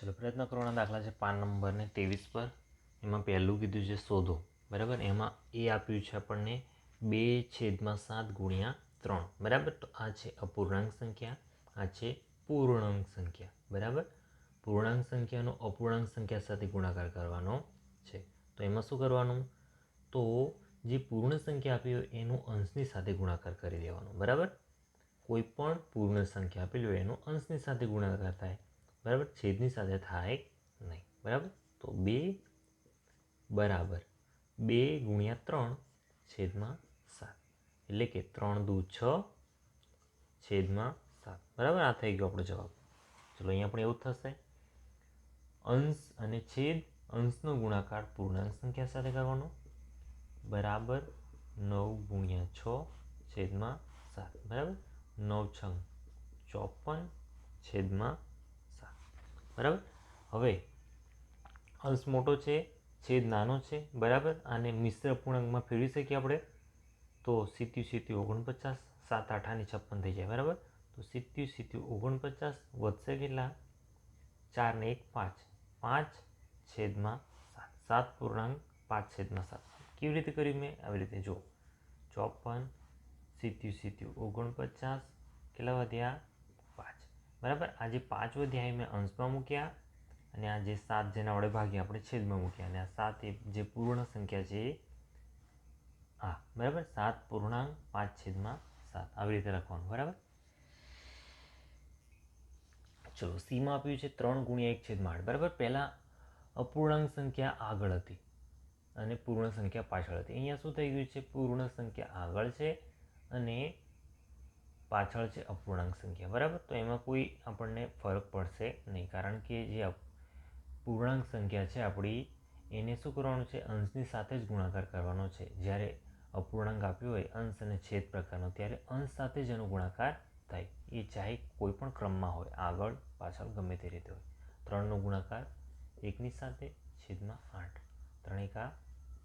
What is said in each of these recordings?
ચલો, પ્રયત્ન કરવાના દાખલા છે પાન નંબર ને ત્રેવીસ પર. એમાં પહેલું કીધું છે શોધો. બરાબર? એમાં એ આપ્યું છે આપણને બે છેદમાં સાત ગુણ્યા ત્રણ. બરાબર? તો આ છે અપૂર્ણાંક સંખ્યા, આ છે પૂર્ણાંક સંખ્યા. બરાબર? પૂર્ણાંક સંખ્યાનો અપૂર્ણાંક સંખ્યા સાથે ગુણાકાર કરવાનો છે. તો એમાં શું કરવાનું? તો જે પૂર્ણ સંખ્યા આપી હોય એનું અંશની સાથે ગુણાકાર કરી દેવાનો. બરાબર? કોઈ પણ પૂર્ણ સંખ્યા આપેલી હોય એનો અંશની સાથે ગુણાકાર થાય. બરાબર? છેદની સાથે થાય નહીં. બરાબર? તો બે બરાબર. બે ગુણ્યા ત્રણ છેદમાં સાત. એટલે કે ત્રણ દૂ છ છેદમાં સાત. બરાબર? આ થઈ ગયો આપણો જવાબ. ચલો, અહીંયા પણ એવું થશે. અંશ અને છેદ અંશનો ગુણાકાર પૂર્ણાંક સંખ્યા સાથે કરવાનો. બરાબર? નવ ગુણ્યા છ છેદમાં સાત. બરાબર? નવ છંગ ચોપન છેદમાં બરાબર? હવે, અંશ મોટો છે, છેદ નાનો છે, બરાબર? આને મિશ્ર પૂર્ણાંકમાં ફેરવી શકીએ આપણે? તો સિત્યુ સિત્યુ ઓગણપચાસ, સાત આઠાની છપ્પન થઈ જાય, બરાબર? તો સિત્યુ સિત્યુ ઓગણપચાસ વધશે કેટલા? ચાર ને એક, પાંચ. પાંચ છેદમાં સાત. સાત પૂર્ણાંક, પાંચ છેદમાં સાત. કેવી રીતે કર્યું મેં? આવી રીતે જો ચોપન સિત્યુ સિત્યુ ઓગણપચાસ, કેટલા વધ્યા? બરાબર? આ જે પાંચ ધ્યાય મેં અંશમાં મૂક્યા અને આ જે સાત જેના વડે ભાગ્યા આપણે છેદમાં મૂક્યા અને આ સાત એ જે પૂર્ણ સંખ્યા છે એ આ બરાબર? સાત પૂર્ણાંક, પાંચ છેદમાં સાત. આવી રીતે લખવાનું, બરાબર? ચલો સીમાં આપ્યું છે ત્રણ ગુણ્યા એક છેદમાં આઠ, બરાબર? પહેલાં અપૂર્ણાંક સંખ્યા આગળ હતી અને પૂર્ણ સંખ્યા પાછળ હતી. અહીંયા શું થઈ ગયું છે? પૂર્ણ સંખ્યા આગળ છે અને પાછળ છે અપૂર્ણાંક સંખ્યા, બરાબર? તો એમાં કોઈ આપણને ફરક પડશે નહીં, કારણ કે જે પૂર્ણાંક સંખ્યા છે આપણી, એને શું કરવાનું છે? અંશની સાથે જ ગુણાકાર કરવાનો છે. જ્યારે અપૂર્ણાંક આપ્યો હોય, અંશ અને છેદ પ્રકારનો, ત્યારે અંશ સાથે જ એનો ગુણાકાર થાય. એ ચાહે કોઈ પણ ક્રમમાં હોય, આગળ, પાછળ, ગમે તે રીતે હોય. ત્રણનો ગુણાકાર, એકની સાથે, છેદમાં આઠ. ત્રણ એકા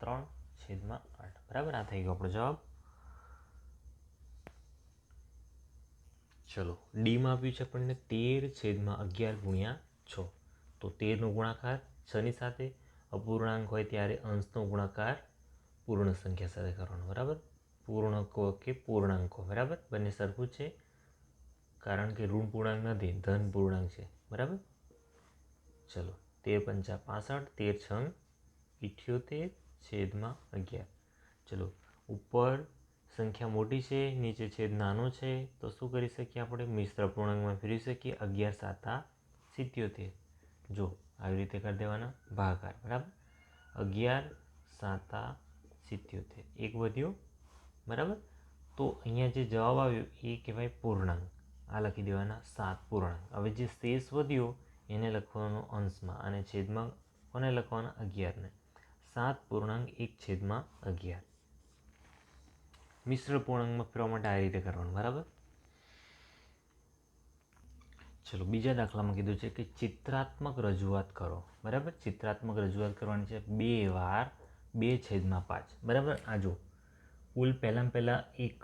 ત્રણ, છેદમાં આઠ. બરાબર? આ થઈ ગયો આપણો જવાબ. ચલો ડીમાં આપ્યું છે આપણને તેર છેદમાં અગિયાર ગુણ્યા છ. તો તેરનો ગુણાકાર છની સાથે અપૂર્ણાંક હોય ત્યારે અંશનો ગુણાકાર પૂર્ણ સંખ્યા સાથે કરવાનો, બરાબર? પૂર્ણકો કે પૂર્ણાંકો, બરાબર? બંને સરખું છે, કારણ કે ઋણ પૂર્ણાંક નથી ધન પૂર્ણાંક છે, બરાબર? ચલો, તેર પંચા પાસઠ, તેર છંગ, ઇઠ્યોતેર છેદમાં અગિયાર. ચલો, ઉપર સંખ્યા મોટી છે, નીચે છેદ નાનો છે, તો શું કરી શકીએ આપણે? મિશ્ર પૂર્ણાંકમાં ફેરવી શકીએ અગિયાર સાતા સિત્યોતેર. જો, આવી રીતે કરી દેવાના ભાગાકાર, બરાબર? અગિયાર સાતા સિત્યોતેર. એક વધ્યો, બરાબર? તો અહીંયા જે જવાબ આવ્યો એ કહેવાય પૂર્ણાંક. આ લખી દેવાના સાત પૂર્ણાંક. હવે જે શેષ વધ્યો, એને લખવાનો અંશમાં અને છેદમાં કોને લખવાના? અગિયારને. સાત પૂર્ણાંક એક છેદમાં અગિયાર. મિશ્ર પૂર્ણાંકમાં ફેરવા માટે આ રીતે કરવાનું, બરાબર? ચલો, બીજા દાખલામાં કીધું છે કે ચિત્રાત્મક રજૂઆત કરો, બરાબર? ચિત્રાત્મક રજૂઆત કરવાની છે બે વાર, બે છેદમાં પાંચ, બરાબર? આ જો કુલ પહેલાં પહેલાં એક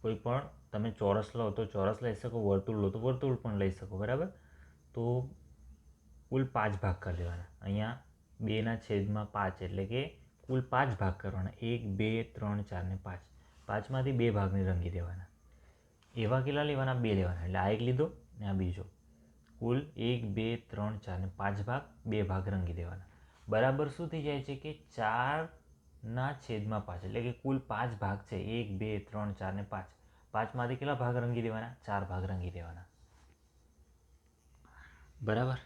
કોઈ પણ તમે ચોરસ લો, તો ચોરસ લઈ શકો, વર્તુળ લો, તો વર્તુળ પણ લઈ શકો, બરાબર? તો કુલ પાંચ ભાગ કરી દેવાના અહીંયા બેના છેદમાં પાંચ એટલે કે કુલ પાંચ ભાગ કરવાના. એક, બે, ત્રણ, ચાર ને પાંચ. પાંચમાંથી બે ભાગને રંગી દેવાના. એવા કેટલા લેવાના? બે લેવાના. એટલે આ એક લીધો ને આ બીજો. કુલ એક, બે, ત્રણ, ચાર ને પાંચ ભાગ, બે ભાગ રંગી દેવાના. બરાબર શું થઈ જાય છે કે ચારના છેદમાં પાંચ. એટલે કે કુલ પાંચ ભાગ છે. એક, બે, ત્રણ, ચાર ને પાંચ. પાંચમાંથી કેટલા ભાગ રંગી દેવાના? ચાર ભાગ રંગી દેવાના. બરાબર?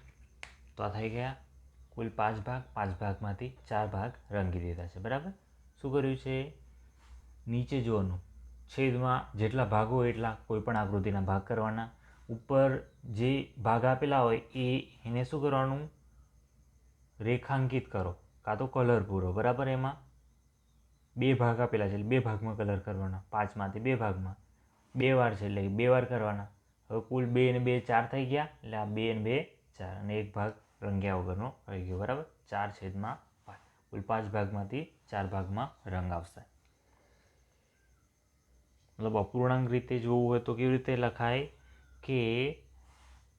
તો આ થઈ ગયા કુલ પાંચ ભાગ, પાંચ ભાગમાંથી ચાર ભાગ રંગી દીધા છે, બરાબર? શું કર્યું છે? નીચે જોવાનું છેદમાં જેટલા ભાગો હોય એટલા કોઈ પણ આકૃતિના ભાગ કરવાના. ઉપર જે ભાગ આપેલા હોય એ, એને શું કરવાનું? રેખાંકિત કરો, કાં તો કલર પૂરો, બરાબર? એમાં બે ભાગ આપેલા છે, એટલે બે ભાગમાં કલર કરવાના, પાંચમાંથી બે ભાગમાં. બે વાર છે એટલે બે વાર કરવાના. હવે કુલ બે ને બે ચાર થઈ ગયા, એટલે આ બે ને બે ચાર, અને એક ભાગ રંગ્યા વગરનો રહી ગયો બરાબર ચાર છેદમાં પાંચ કુલ પાંચ ભાગમાંથી ચાર ભાગમાં રંગ આવશે મતલબ અપૂર્ણાંક રીતે જોવું હોય તો કેવી રીતે લખાય કે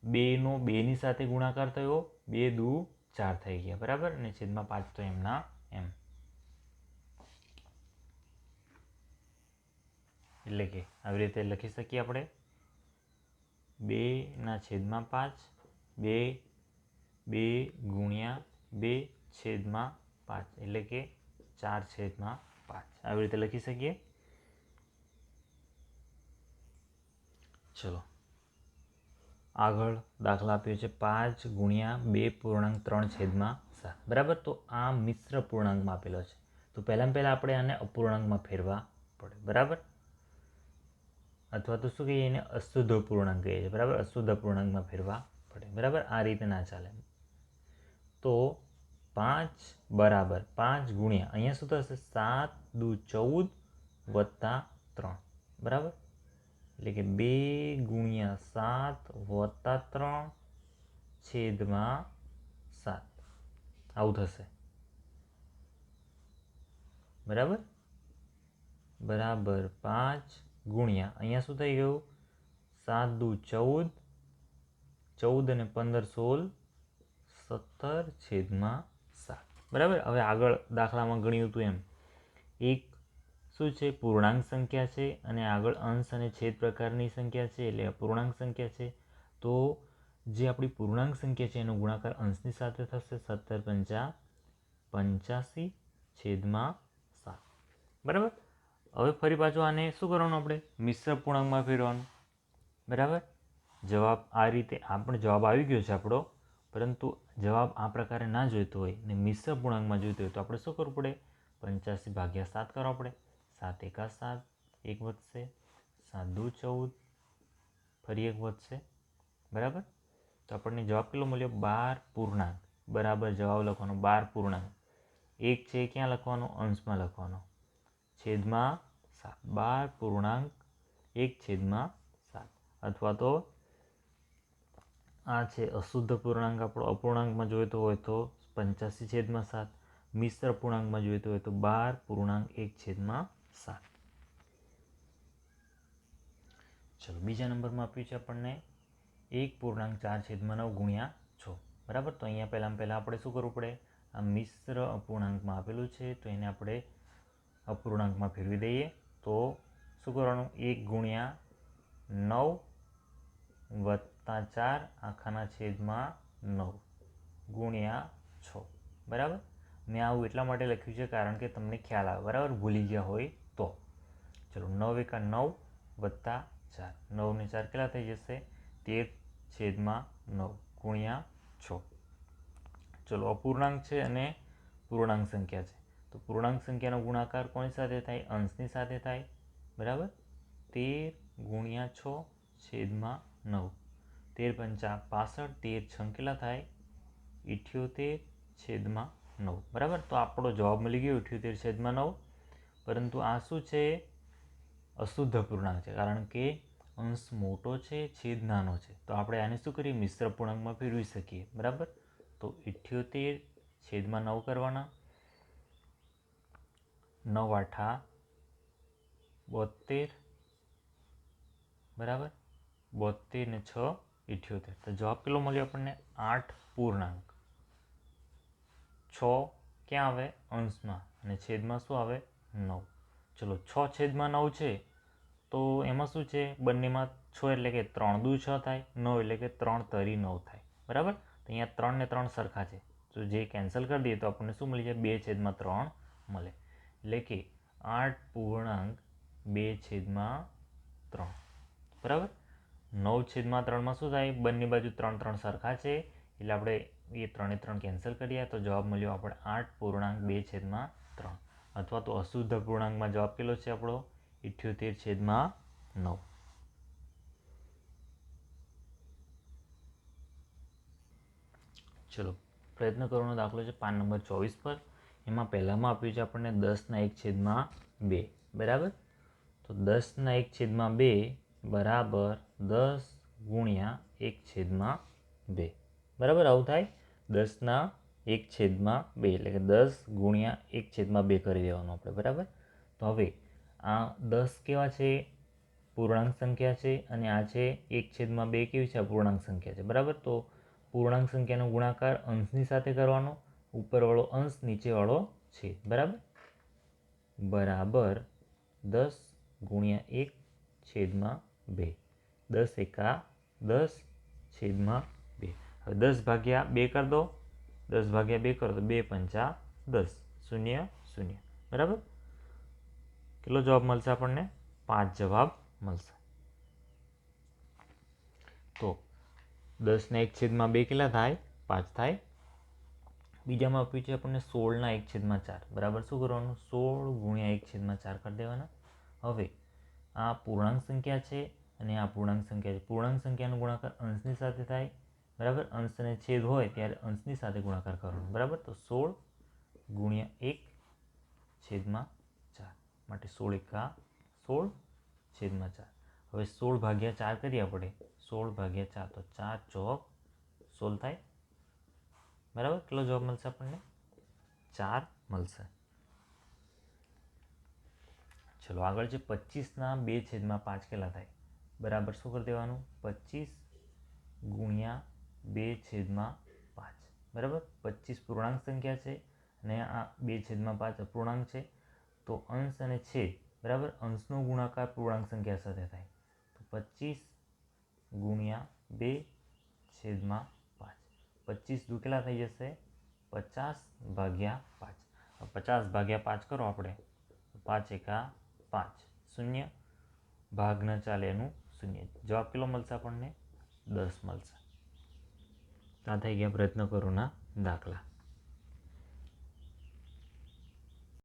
બેનો બેની સાથે ગુણાકાર થયો બે દુ ચાર થઈ ગયા બરાબર અને છેદમાં પાંચ તો એમના એમ એટલે કે આવી રીતે લખી શકીએ આપણે? બેના છેદમાં પાંચ, બે બે ગુણ્યા બે છેદમાં પાંચ, એટલે કે ચાર છેદમાં પાંચ. આવી રીતે લખી શકીએ? ચલો. આગળ દાખલા આપ્યો છે પાંચ ગુણ્યા બે પૂર્ણાંક ત્રણ છેદમાં સાત. બરાબર? તો આ મિશ્ર પૂર્ણાંકમાં આપેલો છે. તો પહેલાં પહેલાં આપણે આને અપૂર્ણાંકમાં ફેરવા પડે. બરાબર? અથવા તો શું કહીએ એને અશુદ્ધ પૂર્ણાંક કહીએ છીએ. બરાબર? અશુદ્ધ પૂર્ણાંકમાં ફેરવા પડે. બરાબર? આ રીતે ના ચાલે. તો પાંચ બરાબર, પાંચ ગુણ્યા. અહીંયા શું થશે? સાત દુ ચૌદ વત્તા ત્રણ. બરાબર? એટલે કે બે ગુણ્યા સાત વત્તા ત્રણ છેદમાં સાત. આવું થશે. બરાબર? બરાબર પાંચ ગુણ્યા. અહીંયા શું થઈ ગયું? સાત દુ ચૌદ ચૌદ અને પંદર સોળ સત્તર છેદમાં સાત. બરાબર? હવે આગળ દાખલામાં ગણ્યું હતું એમ. એક શું છે? પૂર્ણાંક સંખ્યા છે અને આગળ અંશ અને છેદ પ્રકારની સંખ્યા છે, એટલે પૂર્ણાંક સંખ્યા છે. તો જે આપણી પૂર્ણાંક સંખ્યા છે, એનો ગુણાકાર અંશની સાથે થશે સત્તર પંચા પંચ્યાસી છેદમાં સાત. બરાબર? હવે ફરી પાછું આને શું કરવાનું આપણે? મિશ્ર પૂર્ણાંકમાં ફેરવાનું. બરાબર? જવાબ આ રીતે, આ પણ જવાબ આવી ગયો છે આપણો. પરંતુ જવાબ આ પ્રકારે ના જોઈતો હોય ને મિશ્ર પૂર્ણાંકમાં જોઈતો હોય તો આપણે શું કરવું પડે? પંચ્યાસી ભાગ્યા સાત કરવા પડે. સાત એકા સાત, એક વધશે. સાત દુ ચૌદ, ફરી એક વધશે. બરાબર? તો આપણને જવાબ કેટલો મળ્યો? બાર પૂર્ણાંક. બરાબર જવાબ લખવાનો, બાર પૂર્ણાંક. એક છે ક્યાં લખવાનો? અંશમાં લખવાનો. છેદમાં સાત. બાર પૂર્ણાંક, એક છેદમાં સાત. અથવા તો આ છે અશુદ્ધ પૂર્ણાંક. આપણો અપૂર્ણાંકમાં જોઈતો હોય તો પંચ્યાસી છેદમાં સાત. મિશ્ર પૂર્ણાંકમાં જોઈતો હોય તો બાર પૂર્ણાંક એક છેદમાં સાત. ચલો, બીજા નંબરમાં આપ્યું છે આપણને એક પૂર્ણાંક ચાર છેદમાં નવ ગુણ્યા છ. બરાબર? તો અહીંયા પહેલાં પહેલાં આપણે શું કરવું પડે? આ મિશ્ર અપૂર્ણાંકમાં આપેલું છે, તો એને આપણે અપૂર્ણાંકમાં ફેરવી દઈએ. તો શું કરવાનું? એક ગુણ્યા નવ વત્તા ચાર, આખાના છેદમાં નવ, ગુણ્યા છ. બરાબર? મેં આવું એટલા માટે લખ્યું છે કારણ કે તમને ખ્યાલ આવે. બરાબર? ભૂલી ગયા હોય તો. ચલો, નવ એકા નવ વત્તા ચાર. નવને ચાર કેટલા થઈ જશે? તેર છેદમાં નવ, ગુણ્યા છ. ચલો, અપૂર્ણાંક છે અને પૂર્ણાંક સંખ્યા છે. તો પૂર્ણાંક સંખ્યાનો ગુણાકાર કોની સાથે થાય? અંશની સાથે થાય. બરાબર? તેર ગુણ્યા છ છેદમાં નવ. તેર પંચા પાસઠ, તેર છંકેલા થાય, ઇઠ્યોતેર છેદમાં નવ. બરાબર? તો આપણો જવાબ મળી ગયો ઇઠ્યોતેર છેદમાં નવ. પરંતુ આ શું છે? અશુદ્ધ પૂર્ણાંક છે, કારણ કે અંશ મોટો છે, છેદ નાનો છે. તો આપણે આને શું કરીએ? મિશ્ર પૂર્ણાંકમાં ફેરવી શકીએ. બરાબર? તો ઇઠ્યોતેર છેદમાં નવ કરવાના. નવ આઠા બોતેર બરાબર? બોતેર ને છ ઇઠ્યોતેર. તો જવાબ કેટલો મળ્યો આપણને? આઠ પૂર્ણાંક. છ ક્યાં આવે? અંશમાં. અને છેદમાં શું આવે? નવ. ચલો, છ છેદમાં નવ છે, તો એમાં શું છે? બંનેમાં છ એટલે કે ત્રણ દુ છ થાય, નવ એટલે કે ત્રણ તરી નવ થાય. બરાબર? તો અહીંયા ત્રણ ને ત્રણ સરખા છે. તો જે કેન્સલ કરી દઈએ તો આપણને શું મળી જાય? બે છેદમાં ત્રણ મળે. એટલે કે આઠ પૂર્ણાંક બે છેદમાં ત્રણ. બરાબર? નવ છેદમાં ત્રણમાં શું થાય? બંને બાજુ ત્રણ ત્રણ સરખા છે. એટલે આપણે એ ત્રણે ત્રણ કેન્સલ કરીએ તો જવાબ મળ્યો આપણે આઠ પૂર્ણાંક બે છેદમાં ત્રણ. અથવા તો અશુદ્ધ પૂર્ણાંકમાં જવાબ કેટલો છે આપણો? ઇઠ્યોતેર છેદમાં નવ. ચલો, પ્રયત્ન કરવાનો દાખલો છે પાન નંબર ચોવીસ પર. એમાં પહેલાંમાં આપ્યું છે આપણને દસના એક છેદમાં બે. બરાબર? તો દસના એક છેદમાં બે બરાબર દસ ગુણ્યા એક છેદમાં બે. બરાબર? આવું થાય? દસના એક છેદમાં બે, એટલે કે દસ ગુણ્યા એક છેદમાં બે કરી દેવાનું આપણે, બરાબર? તો હવે આ દસ કેવા છે? પૂર્ણાંક સંખ્યા છે અને આ છે એક છેદમાં બે કેવી છે? અપૂર્ણાંક સંખ્યા છે, બરાબર? તો પૂર્ણાંક સંખ્યાનો ગુણાકાર અંશની સાથે કરવાનો, ઉપરવાળો અંશ નીચેવાળો છે, બરાબર? બરાબર દસ ગુણ્યા એક છેદમાં બે. દસ એકા દસ છેદમાં બે. હવે દસ ભાગ્યા બે કરી દો. દસ ભાગ્યા બે કરો તો બે પંચા દસ. શૂન્ય શૂન્ય. બરાબર? કેટલો જવાબ મળશે આપણને? પાંચ જવાબ મળશે. તો દસના એક છેદમાં બે કેટલા થાય? પાંચ થાય. બીજામાં આપ્યું છે આપણને સોળના એક છેદમાં ચાર. બરાબર? શું કરવાનું? સોળ ગુણ્યા એક છેદમાં ચાર કરી દેવાના. હવે આ પૂર્ણાંક સંખ્યા છે. અને આ પૂર્ણાંક સંખ્યા છે. પૂર્ણાંક સંખ્યાનો ગુણાકાર અંશની સાથે થાય, બરાબર? અંશ અને છેદ હોય ત્યારે અંશની સાથે ગુણાકાર કરવાનો, બરાબર? તો સોળ ગુણ્યા એક છેદમાં ચાર, માટે સોળ એકા સોળ છેદમાં ચાર. હવે સોળ ભાગ્યા ચાર કરીએ આપણે. સોળ ભાગ્યા ચાર, તો ચાર ચોક સોળ થાય, બરાબર? કેટલો જવાબ મળશે આપણને? ચાર મળશે. ચલો આગળ છે, પચીસના બે છેદમાં પાંચ કેટલા થાય? બરાબર શું કરી દેવાનું? પચીસ ગુણ્યા બે છેદમાં પાંચ. બરાબર? પચીસ પૂર્ણાંક સંખ્યા છે અને આ બે છેદમાં પાંચ અપૂર્ણાંક છે. તો અંશ અને છેદ, બરાબર? અંશનો ગુણાકાર પૂર્ણાંક સંખ્યા સાથે થાય. તો પચીસ ગુણ્યા બે છેદમાં પાંચ. પચીસ દુ કેટલા થઈ જશે? પચાસ ભાગ્યા પાંચ. પચાસ ભાગ્યા પાંચ કરો આપણે. પાંચ એકા પાંચ. શૂન્ય. ભાગ ન ચાલે એનું શૂન્ય જવાબ કેટલો મળશે આપણને દસ મળશે આ થઈ ગયા પ્રયત્ન કરોના દાખલા